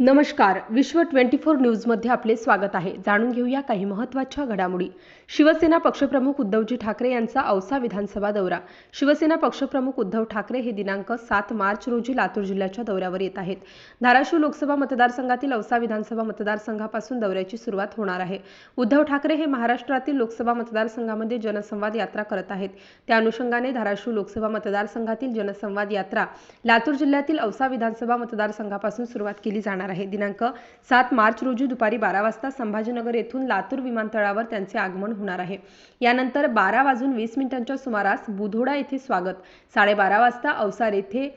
नमस्कार. विश्व 24 न्यूजमध्ये आपले स्वागत आहे. जाणून घेऊया काही महत्त्वाच्या घडामोडी. शिवसेना पक्षप्रमुख उद्धवजी ठाकरे यांचा औसा विधानसभा दौरा. शिवसेना पक्षप्रमुख उद्धव ठाकरे हे दिनांक सात मार्च रोजी लातूर जिल्ह्याच्या दौऱ्यावर येत आहेत. धाराशिव लोकसभा मतदारसंघातील औसा विधानसभा मतदारसंघापासून दौऱ्याची सुरुवात होणार आहे. उद्धव ठाकरे हे महाराष्ट्रातील लोकसभा मतदारसंघामध्ये जनसंवाद यात्रा करत आहेत. त्या अनुषंगाने धाराशिव लोकसभा मतदारसंघातील जनसंवाद यात्रा लातूर जिल्ह्यातील औसा विधानसभा मतदारसंघापासून सुरुवात केली जाणार आहे. दिनांक सात मार्च रोजी दुपारी बारा वाजता संभाजीनगर येथून लातूर विमानतळावर त्यांचे आगमन होणार आहे. यानंतर बारा वाजून वीस मिनिटांच्या सुमारास बुधोडा येथे स्वागत. साडेबारा वाजता अवसार येथे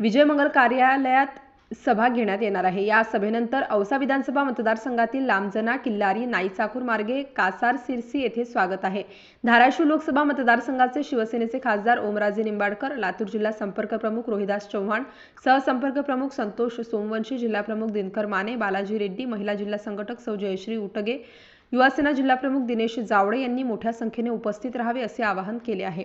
विजयमंगल कार्यालयात सभा घेण्यात येणार आहे. या सभेनंतर औसा विधानसभा मतदारसंघातील लांबजना किल्लारी नाईचाकूर मार्गे कासार सिरसी येथे स्वागत आहे. धाराशिव लोकसभा मतदारसंघाचे शिवसेनेचे खासदार ओमराजे निंबाडकर लातूर जिल्हा संपर्क प्रमुख रोहिदास चव्हाण सहसंपर्क प्रमुख संतोष सोमवंशी जिल्हा प्रमुख दिनकर माने बालाजी रेड्डी महिला जिल्हा संघटक सौ जयश्री उटगे युवासेना जिल्हाप्रमुख दिनेश जावडे यांनी मोठ्या संख्येने उपस्थित राहावे असे आवाहन केले आहे.